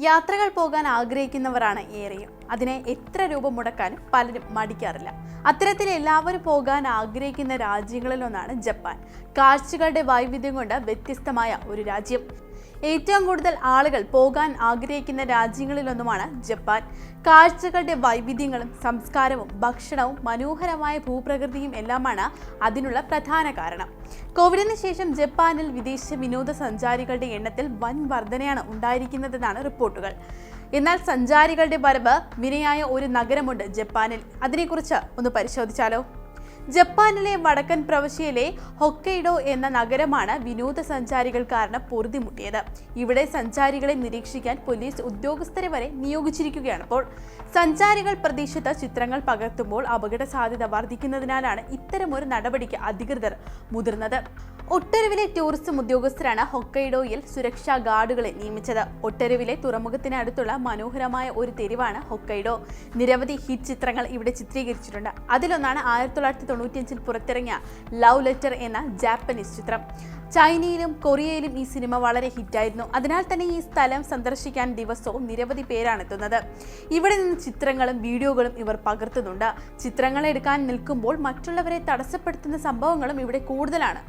യാത്രകൾ പോകാൻ ആഗ്രഹിക്കുന്നവരാണ് ഏറെയും. അതിനെ എത്ര രൂപ മുടക്കാനും പലരും മടിക്കാറില്ല. അത്തരത്തിൽ എല്ലാവരും പോകാൻ ആഗ്രഹിക്കുന്ന രാജ്യങ്ങളിലൊന്നാണ് ജപ്പാൻ. കാഴ്ചകളുടെ വൈവിധ്യം കൊണ്ട് വ്യത്യസ്തമായ ഒരു രാജ്യം. ഏറ്റവും കൂടുതൽ ആളുകൾ പോകാൻ ആഗ്രഹിക്കുന്ന രാജ്യങ്ങളിലൊന്നുമാണ് ജപ്പാൻ. കാഴ്ചകളുടെ വൈവിധ്യങ്ങളും സംസ്കാരവും ഭക്ഷണവും മനോഹരമായ ഭൂപ്രകൃതിയും എല്ലാമാണ് അതിനുള്ള പ്രധാന കാരണം. കോവിഡിന് ശേഷം ജപ്പാനിൽ വിദേശ വിനോദസഞ്ചാരികളുടെ എണ്ണത്തിൽ വൻ വർധനയാണ് ഉണ്ടായിരിക്കുന്നതെന്നാണ് റിപ്പോർട്ടുകൾ. എന്നാൽ സഞ്ചാരികളുടെ വരവ് വിനയായ ഒരു നഗരമുണ്ട് ജപ്പാനിൽ. അതിനെക്കുറിച്ച് ഒന്ന് പരിശോധിച്ചാലോ? ജപ്പാനിലെ വടക്കൻ പ്രവശ്യയിലെ ഹൊക്കൈഡോ എന്ന നഗരമാണ് വിനോദസഞ്ചാരികൾ കാരണം പൊറുതിമുട്ടിയത്. ഇവിടെ സഞ്ചാരികളെ നിരീക്ഷിക്കാൻ പോലീസ് ഉദ്യോഗസ്ഥരെ വരെ നിയോഗിച്ചിരിക്കുകയാണ് അപ്പോൾ. സഞ്ചാരികൾ പ്രദേശത്ത് ചിത്രങ്ങൾ പകർത്തുമ്പോൾ അപകട സാധ്യത വർദ്ധിക്കുന്നതിനാലാണ് ഇത്തരമൊരു നടപടിക്ക് അധികൃതർ മുതിർന്നത്. ഒട്ടരുവിലെ ടൂറിസം ഉദ്യോഗസ്ഥരാണ് ഹൊക്കൈഡോയിൽ സുരക്ഷാ ഗാർഡുകളെ നിയമിച്ചത്. ഒട്ടരുവിലെ തുറമുഖത്തിനടുത്തുള്ള മനോഹരമായ ഒരു തെരുവാണ് ഹൊക്കൈഡോ. നിരവധി ഹിറ്റ് ചിത്രങ്ങൾ ഇവിടെ ചിത്രീകരിച്ചിട്ടുണ്ട്. അതിലൊന്നാണ് ആയിരത്തി തൊള്ളായിരത്തി തൊണ്ണൂറ്റിയഞ്ചിൽ പുറത്തിറങ്ങിയ ലവ് ലെറ്റർ എന്ന ജാപ്പനീസ് ചിത്രം. ചൈനയിലും കൊറിയയിലും ഈ സിനിമ വളരെ ഹിറ്റായിരുന്നു. അതിനാൽ തന്നെ ഈ സ്ഥലം സന്ദർശിക്കാൻ ദിവസവും നിരവധി പേരാണ് എത്തുന്നത്. ഇവിടെ നിന്ന് ചിത്രങ്ങളും വീഡിയോകളും ഇവർ പകർത്തുന്നുണ്ട്. ചിത്രങ്ങൾ എടുക്കാൻ നിൽക്കുമ്പോൾ മറ്റുള്ളവരെ തടസ്സപ്പെടുത്തുന്ന സംഭവങ്ങളും ഇവിടെ കൂടുതലാണ്.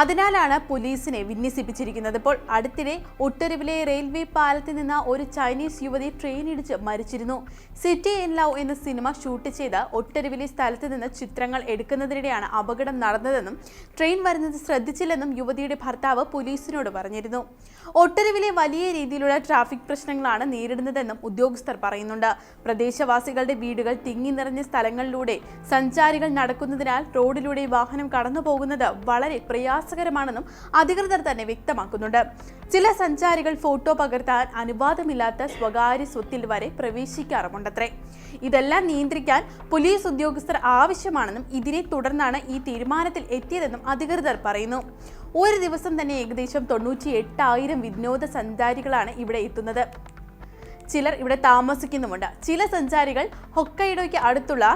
അതിനാലാണ് പോലീസിനെ വിന്യസിപ്പിച്ചിരിക്കുന്നത്. ഇപ്പോൾ അടുത്തിടെ ഒട്ടരുവിലെ റെയിൽവേ പാലത്തിൽ നിന്ന് ഒരു ചൈനീസ് യുവതി ട്രെയിൻ ഇടിച്ച് മരിച്ചിരുന്നു. സിറ്റി ഇൻ ലവ് എന്ന സിനിമ ഷൂട്ട് ചെയ്ത ഒട്ടരുവിലെ സ്ഥലത്ത് നിന്ന് ചിത്രങ്ങൾ എടുക്കുന്നതിനിടെയാണ് അപകടം നടന്നതെന്നും ട്രെയിൻ വരുന്നത് ശ്രദ്ധിച്ചില്ലെന്നും യുവതിയുടെ ഭർത്താവ് പോലീസിനോട് പറഞ്ഞിരുന്നു. ഒട്ടരുവിലെ വലിയ രീതിയിലുള്ള ട്രാഫിക് പ്രശ്നങ്ങളാണ് നേരിടുന്നതെന്നും ഉദ്യോഗസ്ഥർ പറയുന്നുണ്ട്. പ്രദേശവാസികളുടെ വീടുകൾ തിങ്ങി നിറഞ്ഞ സ്ഥലങ്ങളിലൂടെ സഞ്ചാരികൾ നടക്കുന്നതിനാൽ റോഡിലൂടെ വാഹനം കടന്നു പോകുന്നത് വളരെ പ്രയാസകരമാണെന്നും അധികൃതർ തന്നെ വ്യക്തമാക്കുന്നുണ്ട്. ചില സഞ്ചാരികൾ ഫോട്ടോ പകർത്താൻ അനുവാദമില്ലാത്ത സ്വകാര്യ സ്വത്തിൽ വരെ പ്രവേശിക്കാറുമുണ്ടത്രേ. ഇതെല്ലാം നിയന്ത്രിക്കാൻ പോലീസ് ഉദ്യോഗസ്ഥർ ആവശ്യമാണെന്നും ഇതിനെ തുടർന്നാണ് ഈ തീരുമാനത്തിൽ എത്തിയതെന്നും അധികൃതർ പറയുന്നു. ഒരു ദിവസം തന്നെ ഏകദേശം തൊണ്ണൂറ്റി എട്ടായിരം വിനോദസഞ്ചാരികളാണ് ഇവിടെ എത്തുന്നത്. ചിലർ ഇവിടെ താമസിക്കുന്നുമുണ്ട്. ചില സഞ്ചാരികൾ ഹൊക്കൈഡോയ്ക്ക് അടുത്തുള്ള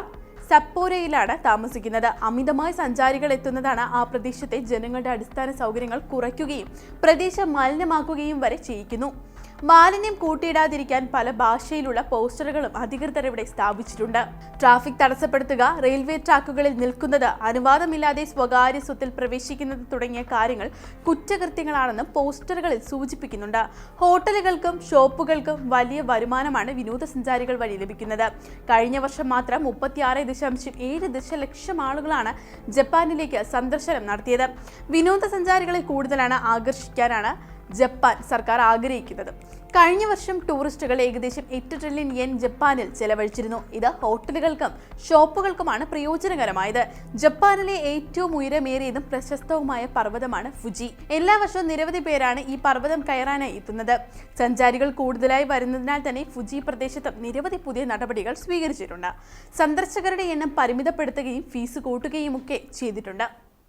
സപ്പോരയിലാണ് താമസിക്കുന്നത്. അമിതമായ സഞ്ചാരികൾ എത്തുന്നതാണ് ആ പ്രദേശത്തെ ജനങ്ങളുടെ അടിസ്ഥാന സൗകര്യങ്ങൾ കുറയ്ക്കുകയും പ്രദേശം മലിനമാക്കുകയും വരെ ചെയ്യിക്കുന്നു. മാലിന്യം കൂട്ടിയിടാതിരിക്കാൻ പല ഭാഷയിലുള്ള പോസ്റ്ററുകളും അധികൃതർ ഇവിടെ സ്ഥാപിച്ചിട്ടുണ്ട്. ട്രാഫിക് തടസ്സപ്പെടുത്തുക റെയിൽവേ ട്രാക്കുകളിൽ നിൽക്കുന്നത് അനുവാദമില്ലാതെ സ്വകാര്യ സ്വത്തിൽ പ്രവേശിക്കുന്നത് തുടങ്ങിയ കാര്യങ്ങൾ കുറ്റകൃത്യങ്ങളാണെന്നും പോസ്റ്ററുകളിൽ സൂചിപ്പിക്കുന്നുണ്ട്. ഹോട്ടലുകൾക്കും ഷോപ്പുകൾക്കും വലിയ വരുമാനമാണ് വിനോദസഞ്ചാരികൾ വഴി ലഭിക്കുന്നത്. കഴിഞ്ഞ വർഷം മാത്രം മുപ്പത്തിയാറ് ദശാംശം ഏഴ് ദശലക്ഷം ആളുകളാണ് ജപ്പാനിലേക്ക് സന്ദർശനം നടത്തിയത്. വിനോദസഞ്ചാരികളെ കൂടുതലാണ് ആകർഷിക്കാനാണ് ജപ്പാൻ സർക്കാർ ആഗ്രഹിക്കുന്നത്. കഴിഞ്ഞ വർഷം ടൂറിസ്റ്റുകൾ ഏകദേശം എട്ട് ട്രില്യൺ യെൻ ജപ്പാനിൽ ചെലവഴിച്ചിരുന്നു. ഇത് ഹോട്ടലുകൾക്കും ഷോപ്പുകൾക്കുമാണ് പ്രയോജനകരമായത്. ജപ്പാനിലെ ഏറ്റവും ഉയരമേറിയതും പ്രശസ്തവുമായ പർവതമാണ് ഫുജി. എല്ലാ വർഷവും നിരവധി പേരാണ് ഈ പർവതം കയറാനായി എത്തുന്നത്. സഞ്ചാരികൾ കൂടുതലായി വരുന്നതിനാൽ തന്നെ ഫുജി പ്രദേശത്ത് നിരവധി പുതിയ നടപടികൾ സ്വീകരിച്ചിട്ടുണ്ട്. സന്ദർശകരുടെ എണ്ണം പരിമിതപ്പെടുത്തുകയും ഫീസ് കൂട്ടുകയും ഒക്കെ ചെയ്തിട്ടുണ്ട്.